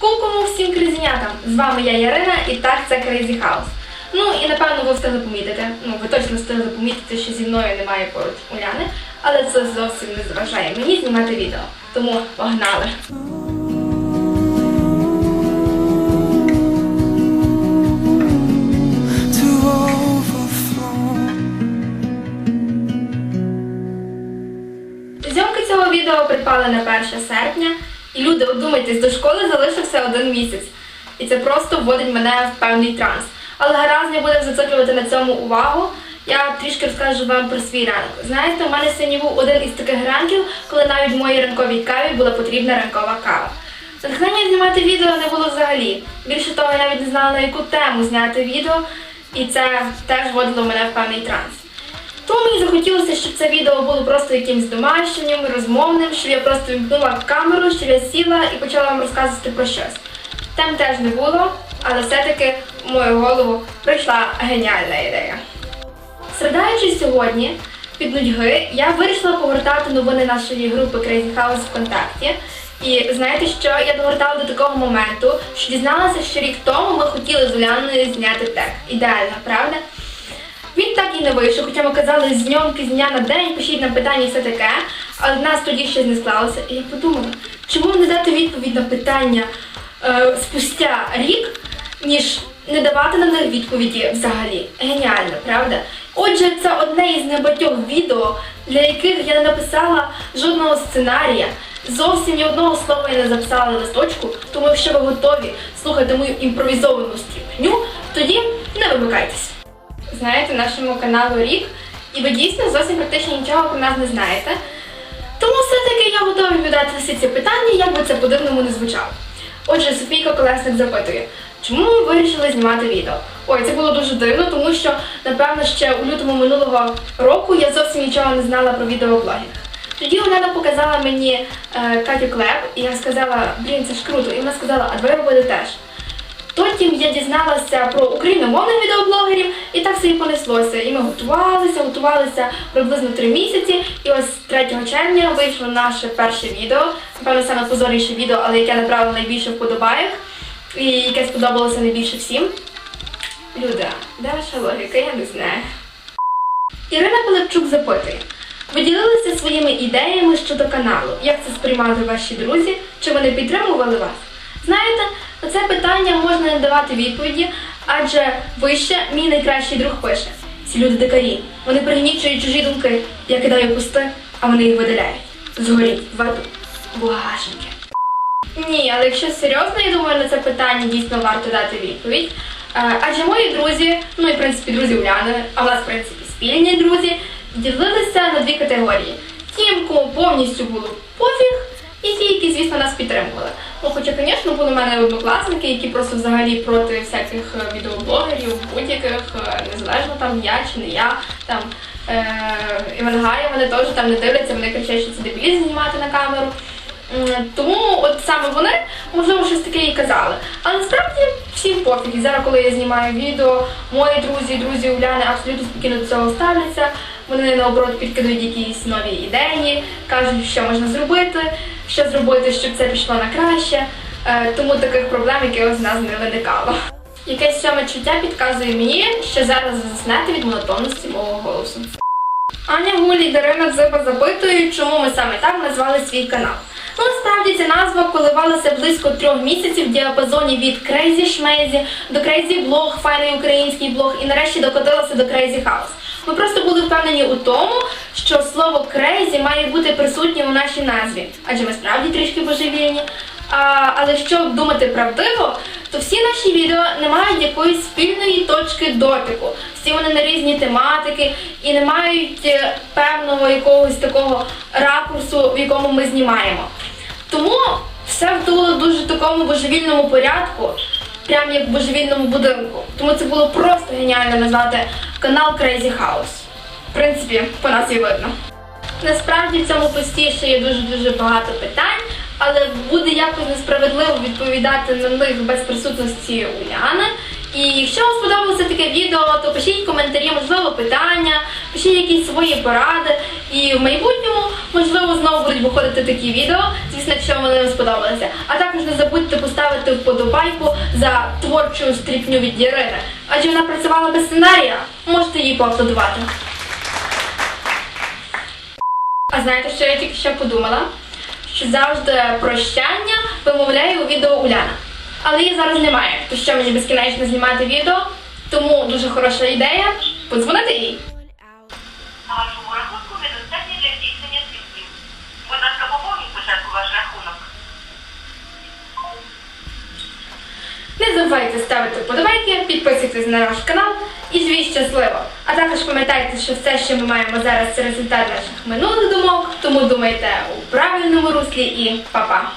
Кум-кому всім кризінятам! З вами я Ярина і так це Crazy House. Ну і напевно ви встигли помітити, ну ви точно встигли помітити, що зі мною немає поруч Уляни, але це зовсім не заважає мені знімати відео. Тому погнали! Зйомки цього відео припали на 1 серпня, і люди, одумайтесь, до школи залишився один місяць. І це просто вводить мене в певний транс. Але гаразд не будемо зациклювати на цьому увагу. Я трішки розкажу вам про свій ранок. Знаєте, у мене сьогодні був один із таких ранків, коли навіть в моїй ранковій каві була потрібна ранкова кава. Натхнення знімати відео не було взагалі. Більше того, я навіть не знала, на яку тему зняти відео, і це теж вводило мене в певний транс. Тому мені захотілося, щоб це відео було просто якимсь домашнім, розмовним, щоб я просто вімкнула камеру, щоб я сіла і почала вам розказувати про щось. Тем теж не було, але все-таки в мою голову прийшла геніальна ідея. Середаючи сьогодні, під нудьги, я вирішила погортати новини нашої групи Crazy House ВКонтакті. І знаєте що? Я догортала до такого моменту, що дізналася, що рік тому ми хотіли з Уляною зняти тек. Ідеально, правда? Він так і не вийшов, хоча ми казали зйомки з дня на день, пишіть нам питання і все таке. Але в нас тоді щось не склалося. І я подумала, чому не дати відповідь на питання е, спустя рік, ніж не давати на них відповіді взагалі. Геніально, правда? Отже, це одне із небагатьох відео, для яких я не написала жодного сценарія. Зовсім ні одного слова я не записала на листочку, тому якщо ви готові слухати мою імпровізовану стріпню, тоді не вимикайтесь знаєте нашому каналу рік, і ви дійсно зовсім практично нічого про нас не знаєте. Тому все-таки я готова відповідати всі ці питання, як би це по-дивному не звучало. Отже, Софійка Колесник запитує, чому ми вирішили знімати відео? Ой, це було дуже дивно, тому що, напевно, ще у лютому минулого року я зовсім нічого не знала про відеоблогінг. Тоді Олена показала мені е, Катю Клеп, і я сказала, блін, це ж круто. І вона сказала, а давай робити теж. Потім я дізналася про україномовних відеоблогерів, і так все і понеслося. І ми готувалися, готувалися приблизно три місяці. І ось 3 червня вийшло наше перше відео, напевно, саме позорніше відео, але яке набрало найбільше вподобайок, і яке сподобалося найбільше всім. Люда, де ваша логіка? Я не знаю. Ірина Пилипчук запитує. Ви ділилися своїми ідеями щодо каналу. Як це сприймали ваші друзі? Чи вони підтримували вас? Знаєте, на це питання можна не давати відповіді, адже вище мій найкращий друг пише. Ці люди дикарі. Вони пригнічують чужі думки. Я кидаю пусти, а вони їх видаляють. Згоріть в аду. Ні, але якщо серйозно, я думаю, на це питання дійсно варто дати відповідь. Е, Адже мої друзі, ну і в принципі друзі Уляни, а в нас в принципі спільні друзі, ділилися на дві категорії. Ті, кому повністю було пофіг, і ті, які, звісно, нас підтримували. Ну, хоча, звісно, були в мене однокласники, які просто взагалі проти всяких е, відеоблогерів, будь-яких, е, незалежно там я чи не я, там е, Івангая, вони теж там не дивляться, вони кричать, що це дебілізм знімати на камеру. Тому от саме вони, можливо, щось таке і казали. Але насправді всім пофіг. І зараз, коли я знімаю відео, мої друзі, друзі Уляни абсолютно спокійно до цього ставляться. Вони наоборот підкидують якісь нові ідеї, кажуть, що можна зробити, що зробити, щоб це пішло на краще. Е, Тому таких проблем якихось з нас не виникало. Якесь сьоме чуття підказує мені, що зараз заснете від монотонності мого голосу. Аня Гулі Дарина Дзиба запитують, чому ми саме так назвали свій канал. Ну, насправді ця назва коливалася близько трьох місяців в діапазоні від Crazy Шмезі до Crazy Blog, файний український блог, і нарешті докотилася до Crazy House. Ми просто були впевнені у тому, що слово crazy має бути присутнім у нашій назві, адже ми справді трішки божевільні. А, але щоб думати правдиво, то всі наші відео не мають якоїсь спільної точки дотику. Всі вони на різні тематики і не мають е, певного якогось такого ракурсу, в якому ми знімаємо. Тому все вдуло дуже такому божевільному порядку, прям як в божевільному будинку. Тому це було просто геніально назвати канал Crazy House. В принципі, по нас і видно. Насправді в цьому пості ще є дуже-дуже багато питань, але буде якось несправедливо відповідати на них без присутності Уляни. І якщо вам сподобалося таке відео, то пишіть коментарі, можливо, питання, пишіть якісь свої поради. І в майбутньому, можливо, знову будуть виходити такі відео, звісно, якщо вони вам сподобалися. А також не забудьте поставити вподобайку за творчу стріпню від Ірини. Адже вона працювала без сценарія, можете їй поаплодувати. А знаєте, що я тільки що подумала? Що завжди прощання вимовляє у відео Уляна. Але її зараз немає, то що мені безкінечно знімати відео, тому дуже хороша ідея подзвонити їй. На вашому рахунку недостатньо для здійснення звітків. Будь ласка, поповніть спочатку ваш рахунок. Не забувайте ставити вподобайки, підписуйтесь на наш канал і живіть щасливо. А також пам'ятайте, що все, що ми маємо зараз, це результат наших минулих думок, тому думайте у правильному руслі і па-па!